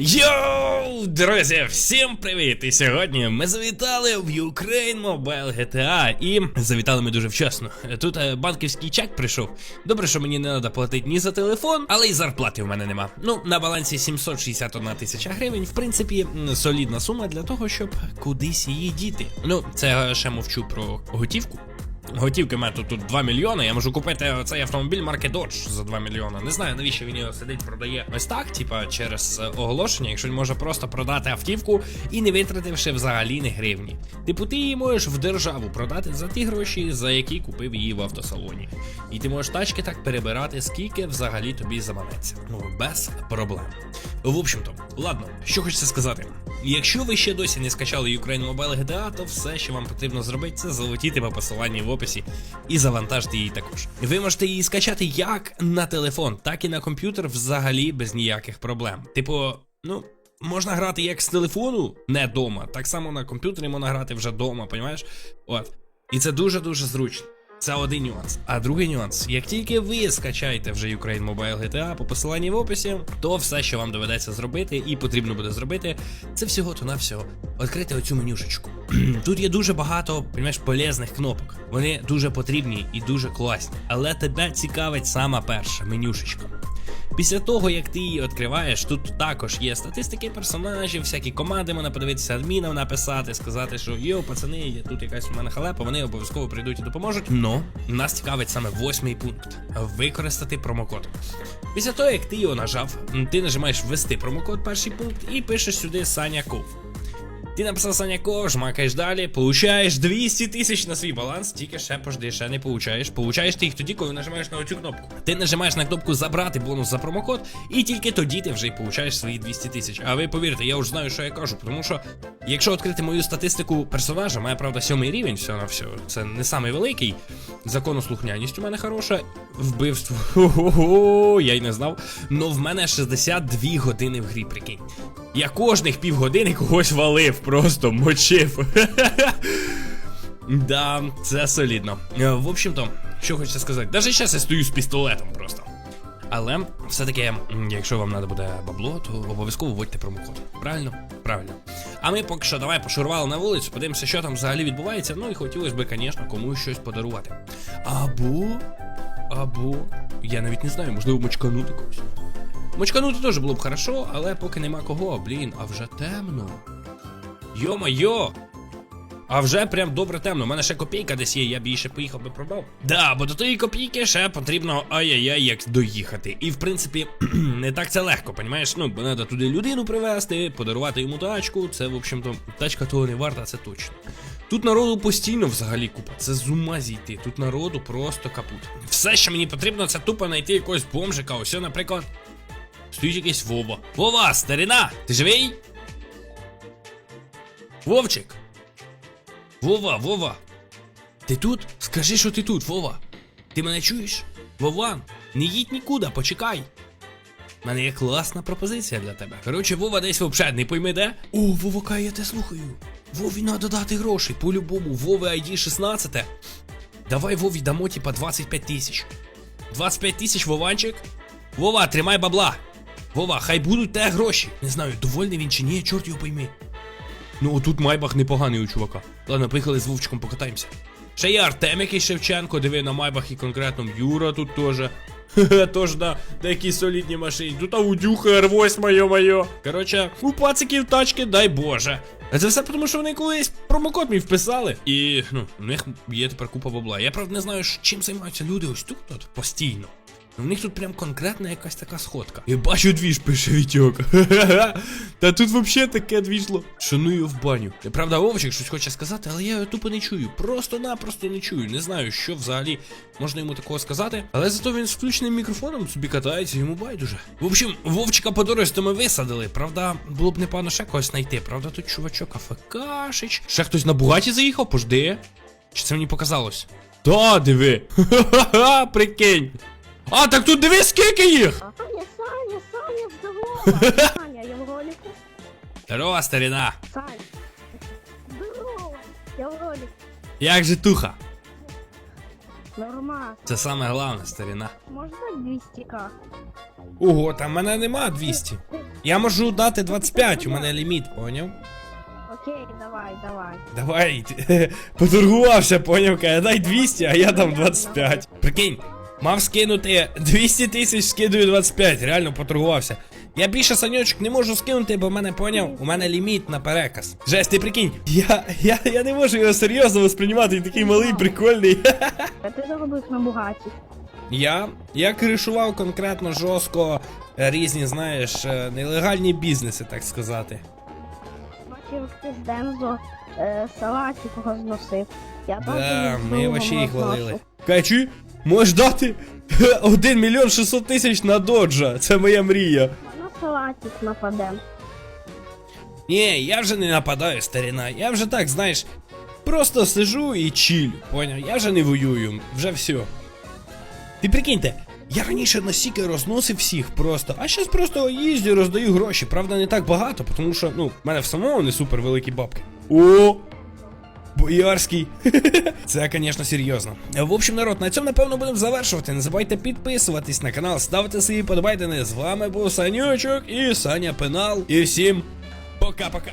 Йоу, друзі, всім привіт! І сьогодні ми завітали в Ukraine Mobile GTA і завітали ми дуже вчасно. Тут е, банківський чек прийшов. Добре, що мені не треба платити ні за телефон, але й зарплати в мене нема. Ну, на балансі 761 тисяча гривень, в принципі, солідна сума для того, щоб кудись її діти. Ну, це я ще мовчу про готівку. Готівки в мене тут, тут 2 мільйони. Я можу купити цей автомобіль марки Dodge за 2 мільйони. Не знаю, навіщо він його сидить, продає ось так, типа через е, оголошення, якщо він може просто продати автівку і не витративши взагалі не гривні. Типу, ти її можеш в державу продати за ті гроші, за які купив її в автосалоні. І ти можеш тачки так перебирати, скільки взагалі тобі заманеться. Ну, без проблем. В общем-то, ладно, що хочеться сказати. Якщо ви ще досі не скачали Ukraine Mobile GTA, то все, що вам потрібно зробити, це залетіти по посиланні в описі і завантажити її також. Ви можете її скачати як на телефон, так і на комп'ютер взагалі без ніяких проблем. Типу, ну. Можна грати як з телефону, не дома, так само на комп'ютері можна грати вже дома, понімаєш? От. І це дуже-дуже зручно. Це один нюанс. А другий нюанс: як тільки ви скачаєте вже Ukraine Mobile GTA по посиланні в описі, то все, що вам доведеться зробити, і потрібно буде зробити, це всього то навсього відкрити оцю менюшечку. Тут є дуже багато, понімаєш, полезних кнопок. Вони дуже потрібні і дуже класні. Але тебе цікавить сама перша менюшечка. Після того, як ти її відкриваєш, тут також є статистики персонажів, всякі команди можна подивитися, адмінам написати, сказати, що йо, пацани, є тут якась у мене халепа, вони обов'язково прийдуть і допоможуть. Но нас цікавить саме восьмий пункт використати промокод. Після того, як ти його нажав, ти нажимаєш ввести промокод, перший пункт, і пишеш сюди Саня Ков. Ти написав Саня Ков, жмакаєш далі, получаєш 200 тисяч на свій баланс, тільки ще пожди, ще не получаєш. Получаєш ти їх тоді, коли нажимаєш на оцю кнопку. Ти нажимаєш на кнопку забрати бонус за промокод, і тільки тоді ти вже й получаєш свої 200 тисяч. А ви повірте, я вже знаю, що я кажу, тому що якщо відкрити мою статистику персонажа, має правда сьомий рівень, все на все. Це не самий великий. Законослухняність у мене хороша. Вбивство. Я й не знав. Но в мене 62 години в грі, прикинь. Я кожних півгодини когось валив, просто мочив. Да, це солідно. В общем-то, що хочеться сказати, навіть зараз я стою з пістолетом просто. Але все-таки, якщо вам треба буде бабло, то обов'язково вводьте промокод. Правильно? Правильно. А ми поки що давай пошурували на вулицю, подивимося, що там взагалі відбувається. Ну і хотілося б, звісно, комусь щось подарувати. Або. Або. Я навіть не знаю, можливо, мочканути когось. Мочканути теж було б хорошо, але поки нема кого, блін, а вже темно. Йо-майо! А вже прям добре темно. У мене ще копійка десь є, я б її ще поїхав би продав. Да, бо до тої копійки ще потрібно ай-яй-яй як доїхати. І в принципі, не так це легко, понімаєш? Ну, бо треба туди людину привезти, подарувати йому тачку. Це, в общем-то, тачка того не варта, це точно. Тут народу постійно взагалі купа. Це з ума зійти. Тут народу просто капут. Все, що мені потрібно, це тупо знайти якогось бомжика. Ось, наприклад, стоїть якийсь Вова. Вова, старина! Ти живий? Вовчик! Вова, Вова! Ти тут? Скажи, що ти тут, Вова. Ти мене чуєш? Вован, не їдь нікуди, почекай. У мене є класна пропозиція для тебе. Коротше, Вова десь вообще не пойми де. О, Вовака, я те слухаю. Вові надо дати грошей, по-любому, Вові ID 16. Давай Вові дамо типа 25 тисяч. 25 тисяч, Вованчик. Вова, тримай бабла. Вова, хай будуть те гроші. Не знаю, довольний він чи ні, чорт його пойми. Ну, отут майбах непоганий у чувака. Ладно, поїхали з Вовчиком покатаємося. Ще є Артем якийсь Шевченко, диви на майбах і конкретно Юра тут теж. Тож на деякі солідні машині. Тут аудюха R8, йо-моє. Коротше, у пациків тачки, дай Боже. Це все тому, що вони колись промокод мій вписали. І ну, у них є тепер купа бабла. Я правда не знаю, чим займаються люди ось тут от, постійно. У них тут прям конкретна якась така сходка. Я бачу двіж, пише Вітьок. Та тут взагалі таке двіжло. Шаную в баню. Правда, Вовчик щось хоче сказати, але я його тупо не чую. Просто-напросто не чую. Не знаю, що взагалі можна йому такого сказати. Але зато він з включеним мікрофоном собі катається, йому байдуже. В общем, Вовчика по дорозі ми висадили. Правда, було б непогано ще когось знайти. Правда, тут чувачок АФКшич. Ще хтось на бугаті заїхав, пожди. Чи це мені показалось? Та, диви. Ха-ха-ха, прикинь. А, так тут диви, скільки їх! Саня, Саня, Саня, здорово! Саня, я в ролику. Здорово, старина. Сань. Здорово! Я в ролику. Як же туха? Нормально. Це саме головне, старіна. Можна 200к? Ого, там в мене нема 200. Я можу дати 25, у мене ліміт, поняв? Окей, давай, давай. Давай, поторгувався, поняв, каже, дай 200, а я дам 25. Прикинь, мав скинути 200 тисяч, скидую 25, реально поторгувався. Я більше саньочок не можу скинути, бо в мене поняв, у мене ліміт на переказ. Жесть, ти прикинь, я, я, я не можу його серйозно восприймати, він такий малий, прикольний. А ти заробив на бугаті. Я, я кришував конкретно жорстко е, різні, знаєш, е, нелегальні бізнеси, так сказати. Бачив, ти з Дензо е, салатик розносив. Я Да, ми вообще їх валили. Качі, можеш дати 1 мільйон 600 тисяч на доджа. Це моя мрія. На салатик нападем. Ні, я вже не нападаю, старіна. Я вже так, знаєш, просто сижу і чилю, поняв? Я вже не воюю, вже все. Ти прикиньте, я раніше настільки розносив всіх просто, а зараз просто їздю, роздаю гроші. Правда, не так багато, тому що, ну, в мене в самому не супер великі бабки. О! Боярський. Це, звісно, серйозно. В общем, народ, на цьому напевно будемо завершувати. Не забувайте підписуватись на канал, ставити свої подобайдени. З вами був Санючок і Саня Пенал. І всім пока-пока.